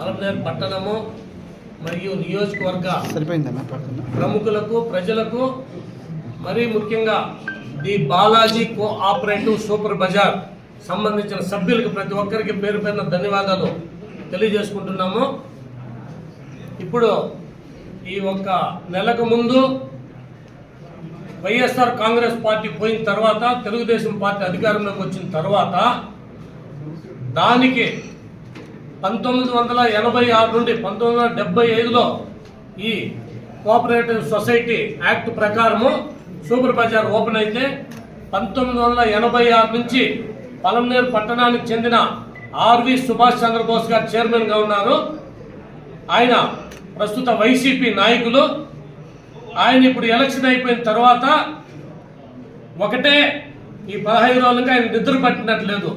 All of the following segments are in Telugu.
ఆలమనేరు పట్టణము మరియు నియోజకవర్గ సరిపోయిందన్న ప్రముఖులకు ప్రజలకు మరీ ముఖ్యంగా the Balaji cooperative super bazaar సంబంధించిన సభ్యులకు ప్రతి ఒక్కరికి పేరు పేరున ధన్యవాదాలు తెలియజేసుకుంటున్నాము. ఇప్పుడు ఈ ఒక్క నెలకు ముందు వైఎస్ఆర్ కాంగ్రెస్ పార్టీ పోయిన తర్వాత తెలుగుదేశం పార్టీ అధికారంలోకి వచ్చిన తర్వాత దానికి పంతొమ్మిది వందల ఎనభై ఆరు నుండి పంతొమ్మిది వందల డెబ్బై ఐదులో ఈ కోఆపరేటివ్ సొసైటీ యాక్ట్ ప్రకారము సూపర్ బజార్ ఓపెన్ అయితే పంతొమ్మిది వందల ఎనభై ఆరు నుంచి పలంనేరు పట్టణానికి చెందిన ఆర్వి సుభాష్ చంద్రబోస్ గారు చైర్మన్గా ఉన్నారు. ఆయన ప్రస్తుత వైసీపీ నాయకులు. ఆయన ఇప్పుడు ఎలక్షన్ అయిపోయిన తర్వాత ఒకటే ఈ పదహైదు రోజులకు ఆయన నిద్ర పట్టినట్లేదు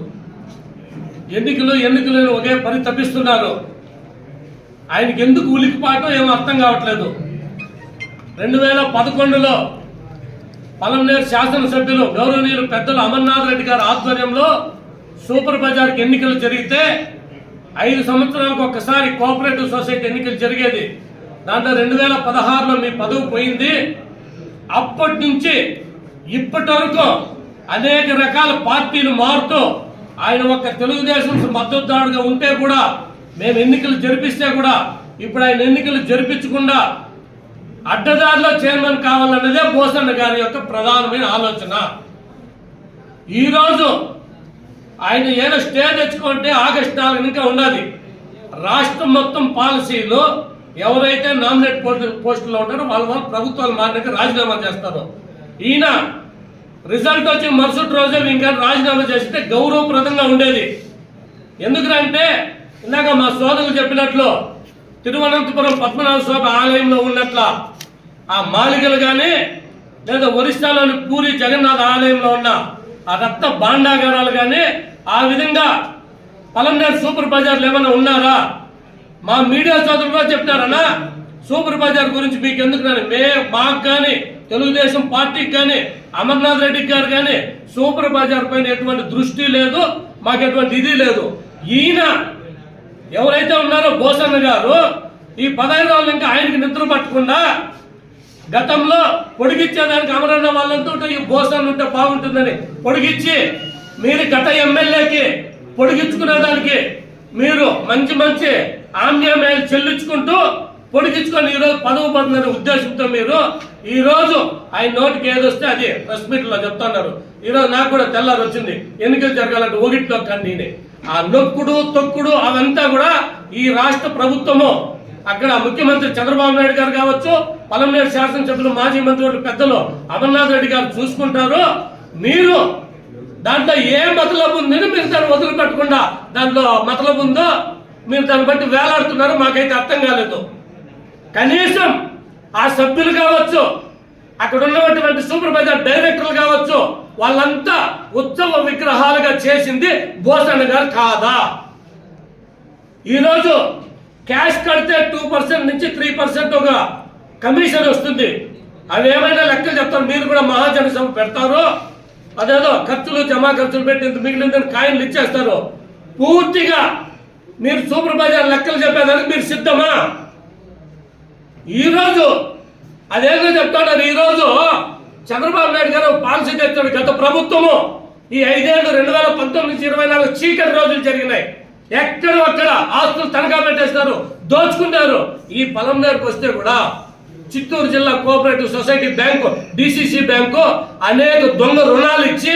ఎన్నికలు ఎన్నికలు ఒకే పని తప్పిస్తున్నారు ఆయనకి ఎందుకు ఉలికిపాటో ఏమో అర్థం కావట్లేదు. రెండు వేల పదకొండులో పలంనేరు శాసనసభ్యులు గౌరవనీయులు పెద్దలు అమర్నాథ్ రెడ్డి గారి ఆధ్వర్యంలో సూపర్ బజార్కి ఎన్నికలు జరిగితే ఐదు సంవత్సరాలకు ఒక్కసారి కోఆపరేటివ్ సొసైటీ ఎన్నికలు జరిగేది. దాంట్లో రెండు వేల పదహారులో మీ పదవి పోయింది. అప్పటి నుంచి ఇప్పటి వరకు అనేక రకాల పార్టీలు మారుతూ ఆయన ఒక్క తెలుగుదేశం మద్దతుదారుడుగా ఉంటే కూడా మేము ఎన్నికలు జరిపిస్తే కూడా ఇప్పుడు ఆయన ఎన్నికలు జరిపించకుండా అడ్డదారిలో చైర్మన్ కావాలన్నదే బోసన్న గారి యొక్క ప్రధానమైన ఆలోచన. ఈరోజు ఆయన ఏదో స్టే తెచ్చుకుంటే ఆగస్టు నాలుగు ఇంకా ఉన్నది. రాష్ట్రం మొత్తం పాలసీలు ఎవరైతే నామినేట్ పోస్టుల్లో ఉంటారో వాళ్ళ వాళ్ళు ప్రభుత్వాలు మారినాక రాజీనామా చేస్తారు. ఈయన రిజల్ట్ వచ్చి మరుసటి రోజే ఇంకా రాజీనామా చేస్తే గౌరవప్రదంగా ఉండేది. ఎందుకంటే ఇందాక మా సోదరులు చెప్పినట్లు తిరువనంతపురం పద్మనాభ స్వామి ఆలయంలో ఉన్నట్ల ఆ మాలికలు కానీ లేదా ఒరిస్సాలోని పూరి జగన్నాథ ఆలయంలో ఉన్న ఆ రక్త భాండాగారాలు కానీ ఆ విధంగా పలంనేరు సూపర్ బజార్లు ఏమైనా ఉన్నారా? మా మీడియా సోదరులు కూడా చెప్తారన్నా సూపర్ బజార్ గురించి మీకు ఎందుకు నేను మే మాకు కానీ తెలుగుదేశం పార్టీకి కానీ అమర్నాథ్ రెడ్డి గారు కానీ సూపర్ బజార్ పైన ఎటువంటి దృష్టి లేదు మాకు ఎటువంటి ఇది లేదు. ఈయన ఎవరైతే ఉన్నారో బోసన్న గారు ఈ పదహైదు రోజులు ఇంకా ఆయనకి నిద్ర పట్టకుండా గతంలో పొడిగిచ్చేదానికి అమరన్న వాళ్ళంతా ఉంటే ఈ బోసన్న ఉంటే బాగుంటుందని పొడిగిచ్చి మీరు గత ఎమ్మెల్యేకి పొడిగించుకునేదానికి మీరు మంచి మంచి ఆమ్యామ్యాలు చెల్లించుకుంటూ పొడిగించుకొని ఈ రోజు పదవి పొందనే ఉద్దేశంతో మీరు ఈరోజు ఆయన నోటికి ఏదొస్తే అది ప్రెస్ మీట్లో చెప్తున్నారు. ఈ రోజు నాకు కూడా తెల్లారు వచ్చింది. ఎన్నికలు జరగాలంటే ఒకటిలో కండి ఆ నొక్కుడు తొక్కుడు అవంతా కూడా ఈ రాష్ట్ర ప్రభుత్వము. అక్కడ ముఖ్యమంత్రి చంద్రబాబు నాయుడు గారు కావచ్చు పలమనేరు శాసనసభ్యులు మాజీ మంత్రులు పెద్దలు అమర్నాథ్ రెడ్డి గారు చూసుకుంటారు. మీరు దాంట్లో ఏ మతలబు ఉందని మీరు దాన్ని వదిలిపెట్టకుండా దాంట్లో మతలబు ఉందో? మీరు దాన్ని బట్టి వేలాడుతున్నారు. మాకైతే అర్థం కాలేదు. కనీసం ఆ సభ్యులు కావచ్చు అక్కడ ఉన్నటువంటి సూపర్ బజార్ డైరెక్టర్లు కావచ్చు వాళ్ళంతా ఉత్సవ విగ్రహాలుగా చేసింది భూషణ్ గారు కాదా? ఈరోజు క్యాష్ కడితే టూ పర్సెంట్ నుంచి త్రీ పర్సెంట్ ఒక కమిషన్ వస్తుంది. అవి ఏమైనా లెక్కలు చెప్తారు మీరు కూడా మహాజన సభ పెడతారు. అదేదో ఖర్చులు జమా ఖర్చులు పెట్టి ఇంత మిగిలిందని కాయలు ఇచ్చేస్తారు. పూర్తిగా మీరు సూపర్ బజార్ లెక్కలు చెప్పేదానికి మీరు సిద్ధమా? ఈరోజు అదేదో చెప్తాడారు ఈరోజు చంద్రబాబు నాయుడు గారు పాలసీ తెచ్చాడు గత ప్రభుత్వము ఈ ఐదేళ్ళు రెండు వేల పంతొమ్మిది నుంచి ఇరవై నాలుగు చీకటి రోజులు జరిగినాయి. ఎక్కడ అక్కడ ఆస్తులు తనఖా పెట్టేస్తారు దోచుకుంటారు ఈ పొలం దగ్గరకు వస్తే కూడా చిత్తూరు జిల్లా cooperative society bank DCC bank అనేక దొంగ రుణాలు ఇచ్చి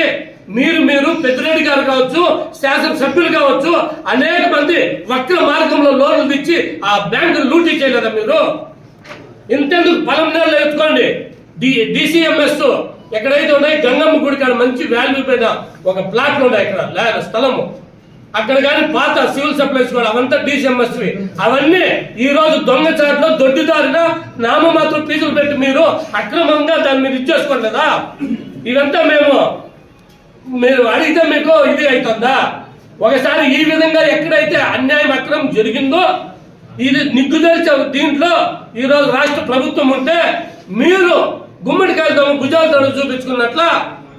మీరు మీరు పెద్దిరెడ్డి గారు కావచ్చు శాసనసభ్యులు కావచ్చు అనేక మంది వక్ర మార్గంలో లోన్లు తెచ్చి ఆ బ్యాంకు లూటీ చేయలేదా మీరు? ఇంతెందుకు పొలం నేలలో ఎత్తుకోండి. డి డిసిఎంఎస్ ఎక్కడైతే ఉన్నాయి గంగమ్మ గుడి కాడ మంచి వాల్యూ పైన ఒక ప్లాట్లు ఉన్నాయి ఇక్కడ. లే- స్థలము. అక్కడ కానీ పాత సివిల్ సప్లైస్ కూడా అవంతా డిసిఎంఎస్ అవన్నీ ఈ రోజు దొంగచాట్లో దొడ్డిదారిన నామమాత్రం ఫీజులు పెట్టి మీరు అక్రమంగా దాన్ని మీరు ఇచ్చేసుకోండి కదా ఇదంతా మేము మీరు అడిగితే మీకు ఇది అవుతుందా? ఒకసారి ఈ విధంగా ఎక్కడైతే అన్యాయం అక్రమం జరిగిందో ఇది నిగ్గుదేల్చే దీంట్లో ఈరోజు రాష్ట్ర ప్రభుత్వం ఉంటే మీరు గుమ్మడికాయలతో భుజాలతో చూపించుకున్నట్ల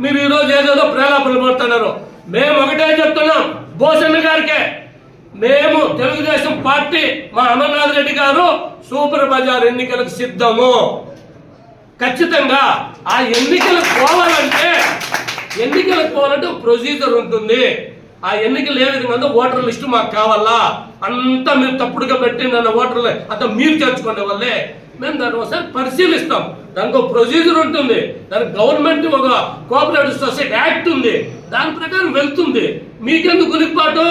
మీరు ఈరోజు ఏదేదో ప్రేలాపలు పడుతున్నారు. మేము ఒకటే చెప్తున్నాం బోసన్న గారికే. మేము తెలుగుదేశం పార్టీ మా అమర్నాథ్ రెడ్డి గారు సూపర్ బజార్ ఎన్నికలకు సిద్ధము. ఖచ్చితంగా ఆ ఎన్నికలకు పోవాలంటే ఎన్నికలకు పోవాలంటే ప్రొసీజర్ ఉంటుంది. ఆ ఎన్నికలు ఏ విధంగా ఉందో ఓటర్ లిస్టు మాకు కావాలా? అంతా మీరు తప్పుడుగా పెట్టి నన్ను ఓటర్లు. అంతా మీరు చేర్చుకునే వాళ్ళే. మేము దాన్ని ఒకసారి పరిశీలిస్తాం. దానికి ఒక ప్రొసీజర్ ఉంటుంది. దానికి గవర్నమెంట్ ఒక కోఆపరేటివ్ సొసైటీ యాక్ట్ ఉంది. దాని ప్రకారం వెళ్తుంది. మీకెందుకు గురిపాటు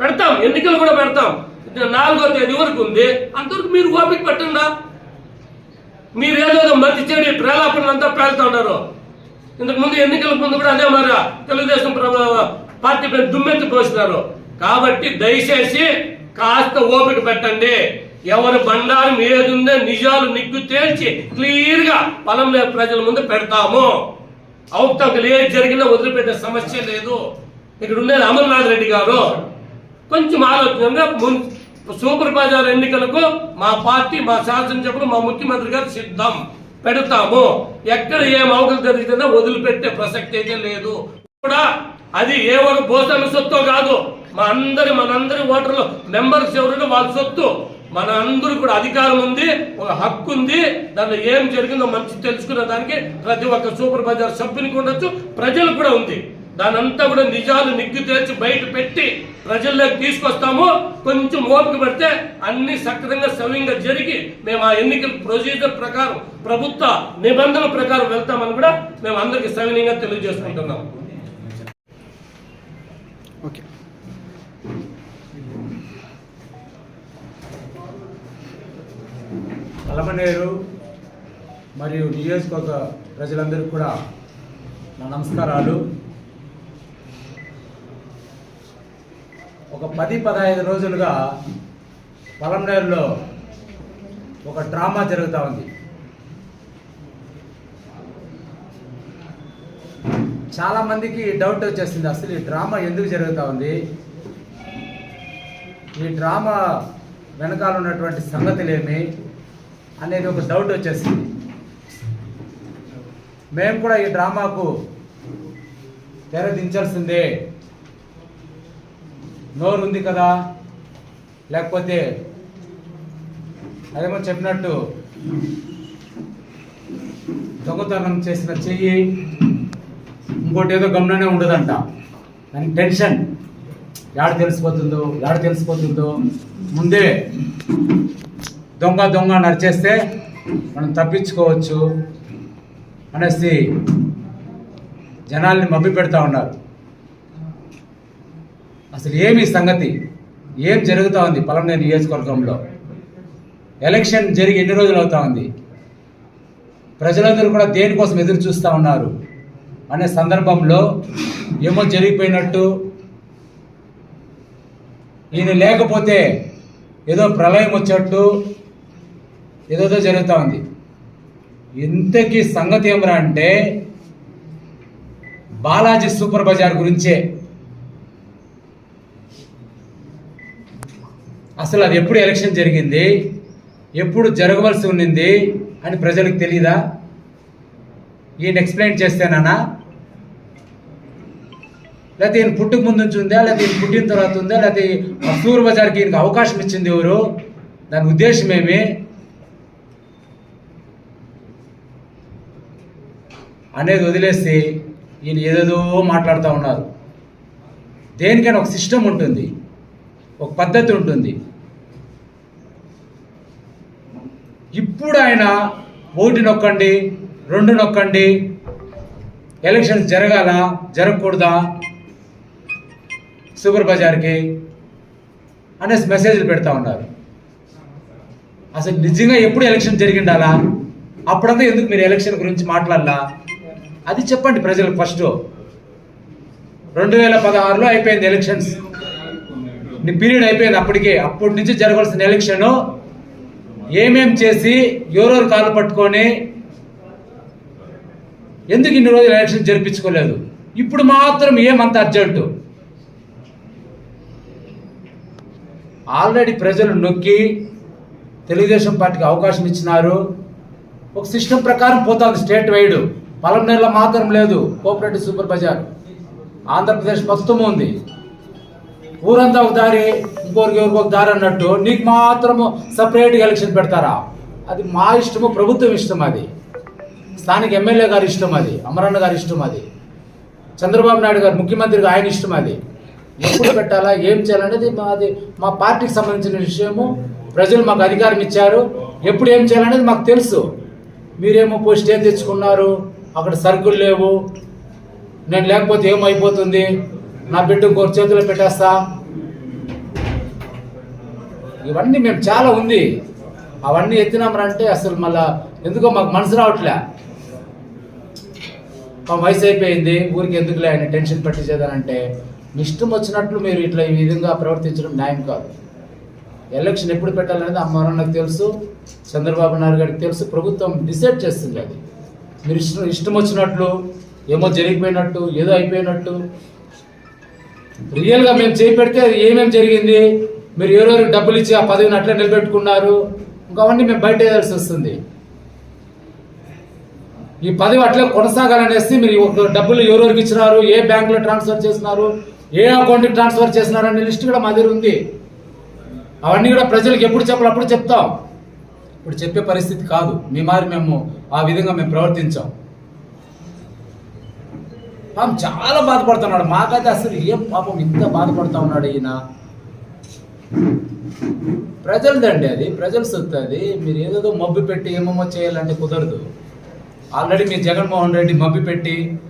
పెడతాం. ఎన్నికలు కూడా పెడతాం. నాలుగో తేదీ వరకు ఉంది. అంతవరకు మీరు ఓపిక పెట్టండా? మీరు ఏదో మతి చెడి ప్రేలాపనలు అంతా పేలుతా ఉన్నారు. ఇంతకు ముందు ఎన్నికల ముందు కూడా అదే మరి. తెలుగుదేశం పార్టీ పైన దుమ్మెత్తి పోసినారు కాబట్టి దయచేసి కాస్త ఓపిక పెట్టండి. ఎవరి బండారం ఏది ఉందో నిజాలు నిగ్గు తేల్చి క్లియర్గా పొలం ప్రజల ముందు పెడతాము. అవతకలు ఏది జరిగినా వదిలిపెట్టే సమస్య లేదు. ఇక్కడ ఉండేది అమర్నాథ్ రెడ్డి గారు. కొంచెం ఆలోచనగా సూపర్ బజార్ ఎన్నికలకు మా పార్టీ మా శాసనసభ్యులు మా ముఖ్యమంత్రి గారు సిద్ధం. పెడతాము. ఎక్కడ ఏం అవకలు జరిగితే వదిలిపెట్టే ప్రసక్తి అయితే లేదు. కూడా అది ఏ ఒక భోజన సొత్తు కాదు. మా అందరి మనందరి ఓటర్లు మెంబర్స్ ఎవరైనా వాళ్ళ సొత్తు. మన అందరూ కూడా అధికారం ఉంది ఒక హక్కు ఉంది. దాంట్లో ఏం జరిగిందో మంచి తెలుసుకున్న దానికి ప్రతి ఒక్క సూపర్ బజార్ సభ్యునికి ఉండొచ్చు ప్రజలు కూడా ఉంది. దానంతా కూడా నిజాలు నిగ్గు తేల్చి బయట పెట్టి ప్రజల్లోకి తీసుకొస్తాము. కొంచెం ఓపిక పెడితే అన్ని సక్రమంగా సవ్యంగా జరిగి మేము ఆ ఎన్నికల ప్రొసీజర్ ప్రకారం ప్రభుత్వ నిబంధనల ప్రకారం వెళ్తామని కూడా మేము అందరికి సవినీయంగా తెలియజేసుకుంటున్నాము ఓకే. అలమనేరు మరియు నియోజకవర్గ ప్రజలందరికీ కూడా నా నమస్కారాలు. ఒక పది పదహైదు రోజులుగా పలమనేరులో ఒక డ్రామా జరుగుతూ ఉంది. చాలా మందికి డౌట్ వచ్చేసింది. అసలు ఈ డ్రామా ఎందుకు జరుగుతూ ఉంది? ఈ డ్రామా వెనకాల ఉన్నటువంటి సంగతులేమి అనేది ఒక డౌట్ వచ్చేసింది. మేము కూడా ఈ డ్రామాకు తెర దించాల్సిందే. నోరు ఉంది కదా? లేకపోతే అదేమో చెప్పినట్టు దొంగతనం చేసిన చెయ్యి ఇంకోటి ఏదో గమననే ఉండదంట. దానికి టెన్షన్. యాడ తెలిసిపోతుందో యాడ తెలిసిపోతుందో. ముందే దొంగ దొంగ నడిచేస్తే మనం తప్పించుకోవచ్చు అనేసి జనాల్ని మభ్య పెడతా ఉన్నారు. అసలు ఏమి సంగతి? ఏం జరుగుతూ ఉంది పలమనేరు నియోజకవర్గంలో? ఎలక్షన్ జరిగి ఎన్ని రోజులు అవుతా ఉంది? ప్రజలందరూ కూడా దేనికోసం ఎదురు చూస్తూ ఉన్నారు? అనే సందర్భంలో ఏమో జరిగిపోయినట్టు ఈయన లేకపోతే ఏదో ప్రళయం వచ్చేట్టు ఏదోదో జరుగుతూ ఉంది. ఇంతకీ సంగతి ఏమరా అంటే బాలాజీ సూపర్ బజార్ గురించే. అసలు అది ఎప్పుడు ఎలక్షన్ జరిగింది? ఎప్పుడు జరగవలసి ఉండింది? అని ప్రజలకు తెలియదా ఈయన ఎక్స్ప్లెయిన్ చేస్తేనా లేకపోతే ఈయన పుట్టుక ముందు నుంచి ఉందా లేకపోతే ఈయన పుట్టిన తర్వాత ఉందా లేకపోతే ఆ సూర్ బజార్కి ఈయనకు అవకాశం ఇచ్చింది ఎవరు? దాని ఉద్దేశం ఏమి? అనేది వదిలేసి ఈయన ఏదేదో మాట్లాడుతూ ఉన్నారు. దేనికైనా ఒక సిస్టమ్ ఉంటుంది ఒక పద్ధతి ఉంటుంది. ఇప్పుడు ఆయన ఒకటి నొక్కండి రెండు నొక్కండి ఎలక్షన్స్ జరగాల జరగకూడదా? సూపర్ బజార్కి అనేసి మెసేజ్లు పెడతా ఉన్నారు. అసలు నిజంగా ఎప్పుడు ఎలక్షన్ జరిగిండాలా? అప్పుడంతా ఎందుకు మీరు ఎలక్షన్ గురించి మాట్లాడాలా? అది చెప్పండి ప్రజలకు ఫస్ట్. రెండు వేల పదహారులో అయిపోయింది ఎలక్షన్స్. నీ పీరియడ్ అయిపోయింది అప్పటికే. అప్పటి నుంచి జరగాల్సిన ఎలక్షన్ ఏమేం చేసి ఎవరెవరు కాళ్ళు పట్టుకొని ఎందుకు ఇన్ని రోజులు ఎలక్షన్ జరిపించుకోలేదు? ఇప్పుడు మాత్రం ఏమంత అర్జెంటు? ఆల్రెడీ ప్రజలు నొక్కి తెలుగుదేశం పార్టీకి అవకాశం ఇచ్చినారు. ఒక సిస్టమ్ ప్రకారం పోతుంది స్టేట్ వైడ్. పలంనేరులో మాత్రం లేదు. Cooperative super Bazar. ఆంధ్రప్రదేశ్ మొత్తం ఉంది. ఊరంతా ఒక దారి ఇంకోరికి ఎవరికి ఒక దారి అన్నట్టు. నీకు మాత్రము సపరేట్గా ఎలక్షన్ పెడతారా? అది మా ఇష్టము ప్రభుత్వం ఇష్టం అది. స్థానిక ఎమ్మెల్యే గారి ఇష్టం అది అమరన్న గారి ఇష్టం అది. చంద్రబాబు నాయుడు గారు ముఖ్యమంత్రి ఆయన ఇష్టం అది. ఎప్పుడు పెట్టాలా ఏం చేయాలనేది మాది మా పార్టీకి సంబంధించిన విషయము. ప్రజలు మాకు అధికారం ఇచ్చారు. ఎప్పుడు ఏం చేయాలనేది మాకు తెలుసు. మీరేమో పోస్ట్ ఏం తెచ్చుకున్నారు? అక్కడ సరుకులు లేవు. నేను లేకపోతే ఏమైపోతుంది? నా బిడ్డ ఇంకోరి చేతిలో పెట్టేస్తా. ఇవన్నీ మేము చాలా ఉంది. అవన్నీ ఎత్తినామరంటే అసలు మళ్ళా ఎందుకో మాకు మనసు రావట్లే. మా వయసు అయిపోయింది. ఊరికి ఎందుకులే ఆయన టెన్షన్ పట్టించేదానంటే. ఇష్టం వచ్చినట్లు మీరు ఇట్లా ఈ విధంగా ప్రవర్తించడం న్యాయం కాదు. ఎలక్షన్ ఎప్పుడు పెట్టాలనేది అమ్మవారికి తెలుసు చంద్రబాబు నాయుడు గారికి తెలుసు ప్రభుత్వం డిసైడ్ చేస్తుంది అది. మీరు ఇష్టం ఇష్టం వచ్చినట్లు ఏమో జరిగిపోయినట్టు ఏదో అయిపోయినట్టు. రియల్గా మేము చేపెడితే అది ఏమేమి జరిగింది మీరు ఎవరెవరికి డబ్బులు ఇచ్చి ఆ పదవిని అట్లా నిలబెట్టుకున్నారు ఇంకా అవన్నీ మేము బయట వేయాల్సి వస్తుంది. ఈ పదవి అట్లే కొనసాగాలనేసి మీరు ఒక డబ్బులు ఎవరెవరికి ఇచ్చినారు ఏ బ్యాంకులో ట్రాన్స్ఫర్ చేసినారు ఏ అకౌంట్కి ట్రాన్స్ఫర్ చేసినారనే లిస్ట్ కూడా మా దగ్గర ఉంది. అవన్నీ కూడా ప్రజలకు ఎప్పుడు చెప్పాలి అప్పుడు చెప్తాం. ఇప్పుడు చెప్పే పరిస్థితి కాదు. మీ మారి మేము ఆ విధంగా మేము ప్రవర్తించాం. పాపం చాలా బాధపడుతున్నాడు. మాకైతే అసలు ఏం పాపం ఇంత బాధపడుతూ ఉన్నాడు ఈయన? ప్రజలదండి అది. ప్రజల సొత్తు అది. మీరు ఏదేదో మబ్బు పెట్టి ఏమేమో చేయాలంటే కుదరదు. ఆల్రెడీ మీ జగన్మోహన్ రెడ్డి మబ్బు పెట్టి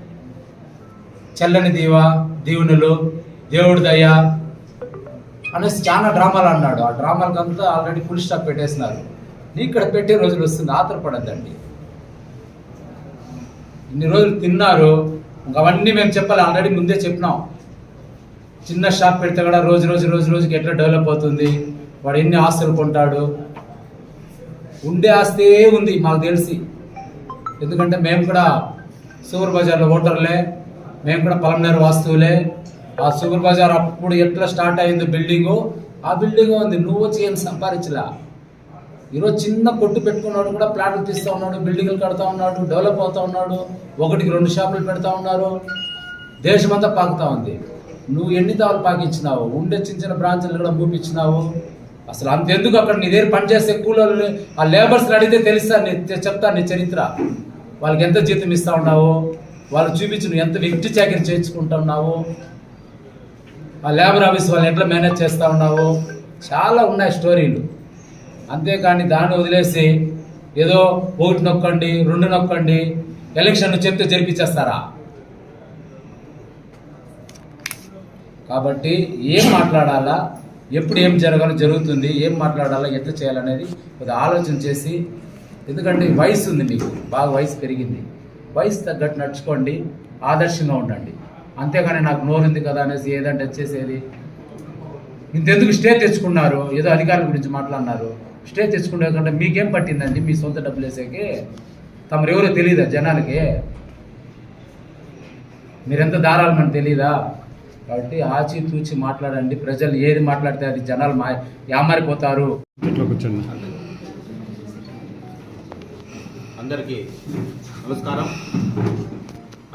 చల్లని దీవా దీవెనలు దేవుడి దయ అనేసి చాలా డ్రామాలు అన్నాడు. ఆ డ్రామాలకంతా ఆల్రెడీ ఫుల్ స్టాప్ పెట్టేసినారు. నీ ఇక్కడ పెట్టే రోజులు వస్తుంది ఆతరపడద్దండి. ఇన్ని రోజులు తిన్నారు ఇంకా అవన్నీ మేము చెప్పాలి ఆల్రెడీ ముందే చెప్పినాం. చిన్న షాప్ పెడితే కూడా రోజు రోజు రోజు రోజుకి ఎట్లా డెవలప్ అవుతుంది వాడు ఎన్ని ఆస్తులు కొంటాడు. ఉండే ఆస్తే ఉంది మాకు తెలిసి. ఎందుకంటే మేము కూడా సూపర్ బజార్లో ఓటర్లే. మేము కూడా పలంనేరు వాస్తువులే. ఆ సూపర్ బజార్ అప్పుడు ఎట్లా స్టార్ట్ అయింది బిల్డింగు? ఆ బిల్డింగ్ ఉంది. నువ్వు వచ్చి ఏం సంపాదించలా? ఈరోజు చిన్న కొట్టు పెట్టుకున్నాడు కూడా ప్లాట్లు తీస్తూ ఉన్నాడు బిల్డింగ్లు కడతా ఉన్నాడు డెవలప్ అవుతా ఉన్నాడు ఒకటికి రెండు షాపులు పెడతా ఉన్నారు. దేశమంతా పాకుతా ఉంది. నువ్వు ఎన్ని తావులు పాకించినావు ఉండే చిన్న చిన్న బ్రాంచ్లు కూడా మూపించినావు అసలు అంతెందుకు అక్కడ నీ దగ్గర పనిచేసే కూలీలు ఆ లేబర్స్ని అడిగితే తెలుస్తా నీ చెప్తా నీ చరిత్ర. వాళ్ళకి ఎంత జీతం ఇస్తా ఉన్నావు? వాళ్ళు చూపించి నువ్వు ఎంత వ్యక్తి చాకరీ చేయించుకుంటున్నావు ఆ లేబర్ ఆఫీస్ వాళ్ళు ఎట్లా మేనేజ్ చేస్తూ ఉన్నావు చాలా ఉన్నాయి స్టోరీలు. అంతేకాని దాన్ని వదిలేసి ఏదో ఒకటి నొక్కండి రెండు నొక్కండి ఎలక్షన్ చెప్తే జరిపించేస్తారా? కాబట్టి ఏం మాట్లాడాలా ఎప్పుడు ఏం జరగాలో జరుగుతుంది ఏం మాట్లాడాలా ఎట్లా చేయాలనేది కొద్దిగా ఆలోచన చేసి ఎందుకంటే వయసు ఉంది మీకు బాగా వయసు పెరిగింది. వయసు తగ్గట్టు నడుచుకోండి ఆదర్శంగా ఉండండి. అంతేగాని నాకు నోరుంది కదా అనేసి ఏదంటే వచ్చేసేది ఇంతెందుకు స్టే తెచ్చుకున్నారు? ఏదో అధికారుల గురించి మాట్లాడినారు. స్టే తెచ్చుకునే కంటే మీకేం పట్టిందండి? మీ సొంత డబ్బులు వేసేకి? తమరు ఎవరో తెలియదా జనాలకి? మీరెంత దారాలు మనకు కాబట్టి ఆచి తూచి మాట్లాడండి. ప్రజలు ఏది మాట్లాడితే అది జనాలు మా యామారిపోతారు. అందరికీ నమస్కారం.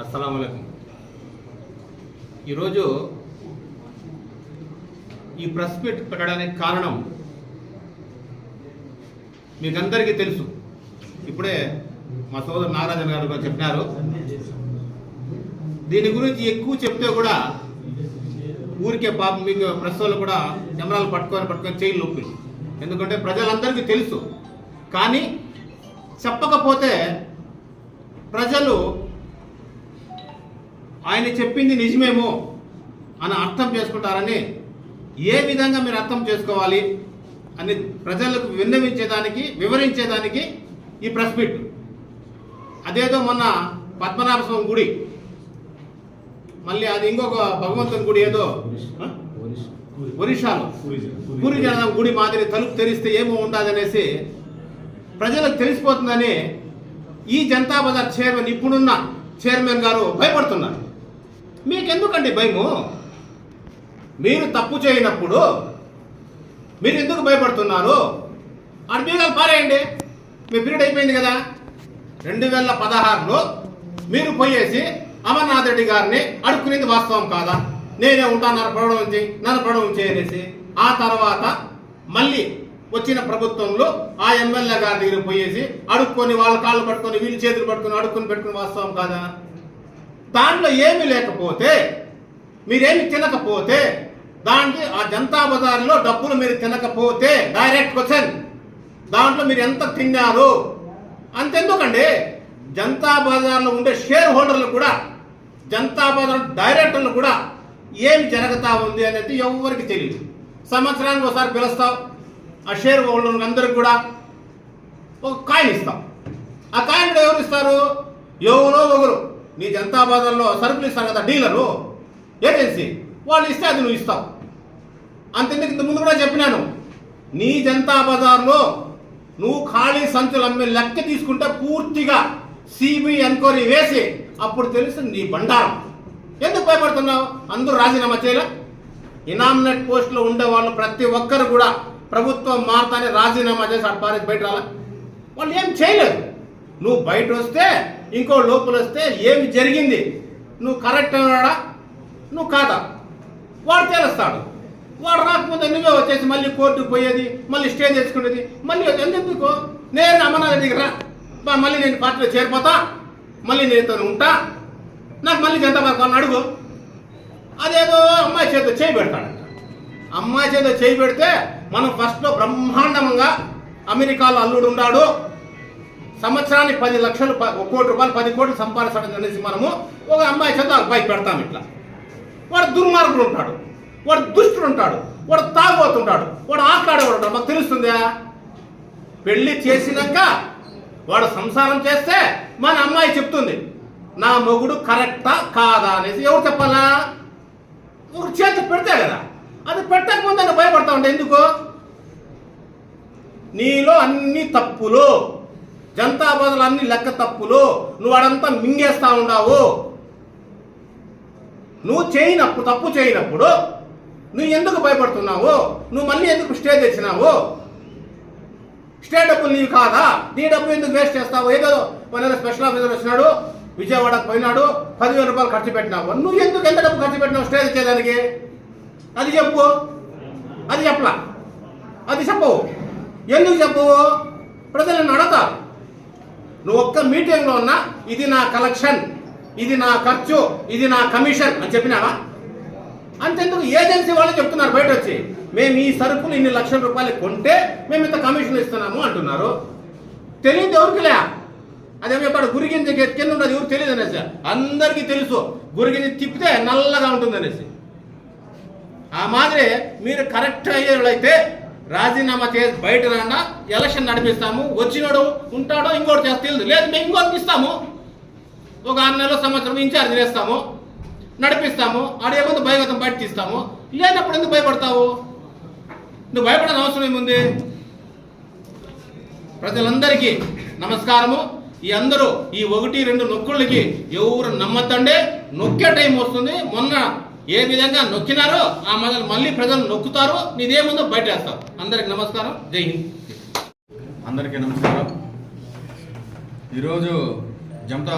అస్సలం ఈరోజు ఈ ప్రెస్ మీట్ పెట్టడానికి కారణం మీకందరికీ తెలుసు. ఇప్పుడే మా సోదరు నాగరాజన్ గారు కూడా చెప్పినారు. దీని గురించి ఎక్కువ చెప్తే కూడా ఊరికే పాపం మీకు ప్రెస్ వాళ్ళు కూడా కెమెరాలు పట్టుకొని పట్టుకొని చేయి నొప్పి ఎందుకంటే ప్రజలందరికీ తెలుసు. కానీ చెప్పకపోతే ప్రజలు ఆయన చెప్పింది నిజమేమో అని అర్థం చేసుకుంటారని ఏ విధంగా మీరు అర్థం చేసుకోవాలి అని ప్రజలకు విన్నవించేదానికి వివరించేదానికి ఈ ప్రెస్ మీట్. అదేదో మొన్న పద్మనాభ స్వామి గుడి. మళ్ళీ అది ఇంకొక భగవంతుని గుడి ఏదో ఆ? ఒరిస్సాలో. పూరి జగన్నాథ గుడి మాదిరి తలుపు తెరిస్తే ఏమో ఉండదనేసి ప్రజలకు తెలిసిపోతుందని ఈ జనతా బజార్ చైర్మన్ ఇప్పుడున్న చైర్మన్ గారు భయపడుతున్నారు. మీకెందుకండి భయము? మీరు తప్పు చేయనప్పుడు మీరు ఎందుకు భయపడుతున్నారు? ఆడ మీరు పారేయండి. మీ పీరియడ్ అయిపోయింది కదా. రెండు వేల పదహారులో మీరు పోయేసి అమర్నాథ్ రెడ్డి గారిని అడుక్కునేది వాస్తవం కాదా? నేనే ఉంటాను నన్ను పడవ ఉంచి నన్ను పడవ చేయనేసి ఆ తర్వాత మళ్ళీ వచ్చిన ప్రభుత్వంలో ఆ ఎమ్మెల్యే గారి దగ్గర పోయేసి అడుక్కొని వాళ్ళ కాళ్ళు పట్టుకొని వీళ్ళు చేతులు పట్టుకొని అడుక్కుని పెట్టుకుని వాస్తవం కాదా? దాంట్లో ఏమీ లేకపోతే మీరేమి తినకపోతే దానికి ఆ జనతా బజార్లో డబ్బులు మీరు తినకపోతే డైరెక్ట్ క్వశ్చన్ దాంట్లో మీరు ఎంత తిన్నారు? అంతెందుకండి? జనతా బజార్లో ఉండే షేర్ హోల్డర్లు కూడా జనతా బజార్ డైరెక్టర్లు కూడా ఏం జరగతా ఉంది అనేది ఎవరికి తెలియదు సంవత్సరానికి ఒకసారి పిలుస్తావు ఆ షేర్ హోల్డర్ అందరికి కూడా ఒక కాయిన్ ఇస్తాం. ఆ కాయిన్ కూడా ఎవరు ఇస్తారు? ఎవరో ఒకరు. నీ జనతా బజార్లో సరుకులు ఇస్తారు కదా డీలరు ఏజెన్సీ వాళ్ళు ఇస్తే అది నువ్వు ఇస్తావు. అంతెందుకు ఇంత ముందు కూడా చెప్పినాను. నీ జనతా బజార్లో నువ్వు ఖాళీ సంచులు అమ్మే లెక్క తీసుకుంటే పూర్తిగా సిబిఐ ఎంక్వైరీ వేసి అప్పుడు తెలుస్తుంది నీ బండారం. ఎందుకు భయపడుతున్నావు? అందరూ రాజీనామా చేయలే. ఇనామినేట్ పోస్టులో ఉండే వాళ్ళు ప్రతి ఒక్కరు కూడా ప్రభుత్వం మారతానే రాజీనామా చేసి అటు పారేసి బయట రాలే? వాళ్ళు ఏం చేయలేదు. నువ్వు బయట వస్తే ఇంకో లోపల వస్తే ఏమి జరిగింది? నువ్వు కరెక్ట్ అన్నాడా నువ్వు కాదా? వాడు తేలుస్తాడు. వాడు రాకపోతే నువ్వే వచ్చేసి మళ్ళీ కోర్టుకు పోయేది మళ్ళీ స్టే తెచ్చుకునేది మళ్ళీ ఎందుకు? నేను అమర్నాథ్ రా. మళ్ళీ నేను పార్టీలో చేరిపోతా. మళ్ళీ నేను ఉంటా. నాకు మళ్ళీ జనతా పార్టీ అడుగు. అదేదో అమ్మాయి చేత చేయి పెడతాడంట. అమ్మాయి చేత చేయి పెడితే మనం ఫస్ట్లో బ్రహ్మాండంగా అమెరికాలో అల్లుడు ఉన్నాడు. సంవత్సరానికి పది లక్షలు ఒక కోటి రూపాయలు పది కోట్లు సంపాదించడం అనేసి మనము ఒక అమ్మాయి చేత అబ్బాయి పెడతాం ఇట్లా. వాడు దుర్మార్గుడు ఉంటాడు. వాడు దుష్టుడు ఉంటాడు. వాడు తాగబోతుంటాడు. వాడు ఆటలాడేవాడు ఉంటాడు. మాకు తెలుస్తుందా? పెళ్ళి చేసినాక వాడు సంసారం చేస్తే మన అమ్మాయి చెప్తుంది నా మొగుడు కరెక్టా కాదా? అనేసి. ఎవరు చెప్పాలా? ఒక చేతి పెడతాయి కదా. అది పెట్టకముందు భయపడతా ఉంటాయి ఎందుకు? నీలో అన్ని తప్పులు జనతా బదులు అన్ని లెక్క తప్పులు నువ్వు అడంతా మింగేస్తా ఉన్నావు నువ్వు చేయనప్పుడు తప్పు చేయనప్పుడు నువ్వు ఎందుకు భయపడుతున్నావు? నువ్వు మళ్ళీ ఎందుకు స్టే తెచ్చినావు? స్టే డబ్బులు నీవు కాదా? నీ డబ్బు ఎందుకు వేస్ట్ చేస్తావు? ఏదో మన స్పెషల్ ఆఫీసర్ వచ్చినాడు విజయవాడకు పోయినాడు పదివేల రూపాయలు ఖర్చు పెట్టినావు. నువ్వు ఎందుకు ఎంత డబ్బు ఖర్చు పెట్టినావు స్టే తెచ్చేదానికి? అది చెప్పు. అది చెప్పలా. అది చెప్పవు. ఎందుకు చెప్పు? ప్రజలను అడతారు నువ్వు ఒక్క మీటింగ్లో ఉన్నా ఇది నా కలెక్షన్ ఇది నా ఖర్చు ఇది నా కమిషన్ అని చెప్పినావా? అంతెందుకు? ఏజెన్సీ వాళ్ళు చెప్తున్నారు బయట వచ్చి మేము ఈ సరుకులు ఇన్ని లక్షల రూపాయలు కొంటే మేము ఇంత కమిషన్ ఇస్తున్నాము అంటున్నారు. తెలియదు ఎవరికిలే? అదే చెప్పాడు గురిగింజ కింద ఉన్నది ఎవరు తెలియదు అనేసి. అందరికీ తెలుసు. గురిగింజ తిప్పితే నల్లగా ఉంటుంది అనేసి ఆ మాదిరి మీరు కరెక్ట్ అయ్యేవాళ్ళైతే రాజీనామా చేసి బయట రాండా ఎలక్షన్ నడిపిస్తాము వచ్చినాడు ఉంటాడో ఇంకోటి చేస్తే తెలియదు లేదు మేము ఇంకోటి ఇస్తాము. ఒక ఆరు నెలల సంవత్సరం ఇన్ఛార్జ్ చేస్తాము నడిపిస్తాము ఆడేముందు భయగతం బయట తీస్తాము. లేనప్పుడు ఎందుకు భయపడతావు? నువ్వు భయపడని అవసరం ఏముంది? ప్రజలందరికీ నమస్కారము. ఈ అందరూ ఈ ఒకటి రెండు నొక్కుళ్ళకి ఎవరు నమ్మతండే నొక్కే టైం వస్తుంది. మొన్న ఏ విధంగా నొక్కినారో ఆ మొదలు మళ్ళీ ప్రజలు నొక్కుతారు నీదేముందో బయట వేస్తారు అందరికి నమస్కారం. జై హింద్. అందరికీ నమస్కారం. ఈరోజు జమతా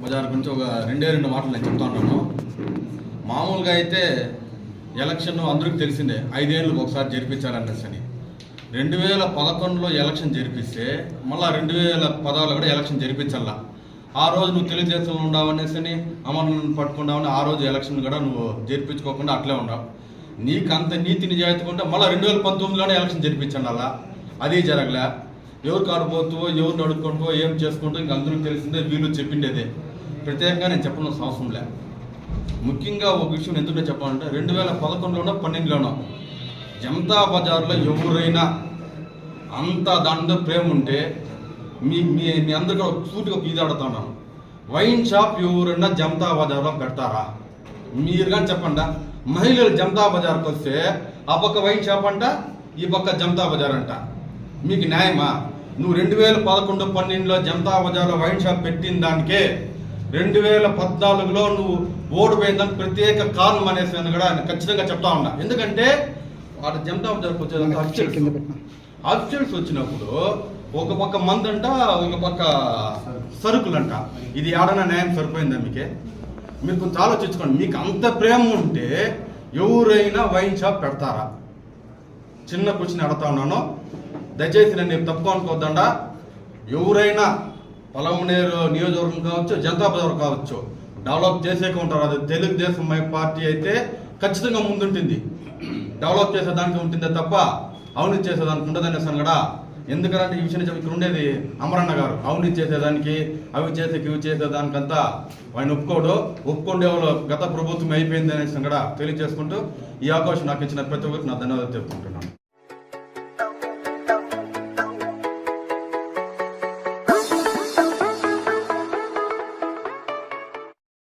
బజార్ గురించి ఒక రెండే రెండు మాటలు నేను చెప్తా ఉన్నాను. మామూలుగా అయితే ఎలక్షన్ అందరికి తెలిసిందే. ఐదేళ్ళకి ఒకసారి జరిపించారనేసి అని రెండు వేల పదకొండులో ఎలక్షన్ జరిపిస్తే మళ్ళీ రెండు వేల పదహారులో కూడా ఎలక్షన్ జరిపించాలా ఆ రోజు నువ్వు తెలుగుదేశంలో ఉండవు అనేసి అమర్లను పట్టుకున్నావని ఆ రోజు ఎలక్షన్ కూడా నువ్వు జరిపించుకోకుండా అట్లే ఉండవు. నీకు అంత నీతి నిజాయితీ ఉంటే మళ్ళీ రెండు వేల పంతొమ్మిదిలోనే ఎలక్షన్ జరిపించండి అలా. అది జరగలే. ఎవరు కాడిపోతువో ఎవరు అడుక్కుంటూ ఏం చేసుకుంటూ ఇంక అందరికీ తెలిసిందే వీళ్ళు చెప్పిండేదే. ప్రత్యేకంగా నేను చెప్పడం అవసరం లే. ముఖ్యంగా ఒక విషయం ఎందుకంటే చెప్పాలంటే రెండు వేల పదకొండులోనో పన్నెండులోనో జనతా బజార్లో ఎవరైనా అంత దాంట్లో ప్రేమ ఉంటే మీ మీ మీ అందరికీ సూటిగా పీదాడుతున్నాను. వైన్ షాప్ ఎవరైనా జనతా బజార్లో పెడతారా? మీరు కానీ చెప్పండి. మహిళలు జనతా బజార్కి వస్తే ఆ పక్క వైన్ షాప్ అంట ఈ పక్క జనతా బజార్ అంట. మీకు న్యాయమా? నువ్వు రెండు వేల పదకొండు పన్నెండులో జనతా బజార్లో వైన్ షాప్ పెట్టిన దానికే రెండు వేల పద్నాలుగులో నువ్వు ఓడిపోయిందని ప్రత్యేక కారణం అనేసి అని కూడా నేను ఖచ్చితంగా చెప్తా ఉన్నా. ఎందుకంటే వాడు జనతా బజార్కి వచ్చేదానికి అఫీషియల్స్ వచ్చినప్పుడు ఒక పక్క మందంట ఒక పక్క సరుకులంట. ఇది ఏడన్నా న్యాయం సరిపోయిందా మీకే? మీరు కొంచెం ఆలోచించుకోండి. మీకు అంత ప్రేమ ఉంటే ఎవరైనా వైన్ షాప్ పెడతారా? చిన్న కూర్చుని ఆడతా ఉన్నాను. దయచేసి నేను తప్పు అనుకోవద్దండా. ఎవరైనా పొలమనేరు నియోజకవర్గం కావచ్చు జనతా బజార్ కావచ్చు డెవలప్ చేసే ఉంటారు. అది తెలుగుదేశం పార్టీ అయితే ఖచ్చితంగా ముందుంటుంది. డెవలప్ చేసేదానికి ఉంటుందే తప్ప అవినీతి చేసేదానికి ఉండదనేసాను కూడా ఎందుకంటే ఈ విషయం ఇక్కడ ఉండేది అమరన్న గారు. అవినీతి చేసేదానికి అవి చేసే ఇవి చేసేదానికంతా ఆయన ఒప్పుకోడు. ఒప్పుకోండే వాళ్ళు గత ప్రభుత్వం అయిపోయింది అనేసి కూడా తెలియజేసుకుంటూ ఈ అవకాశం నాకు ఇచ్చిన ప్రతి ఒక్కరికి నా ధన్యవాదాలు చెప్పుకుంటున్నాను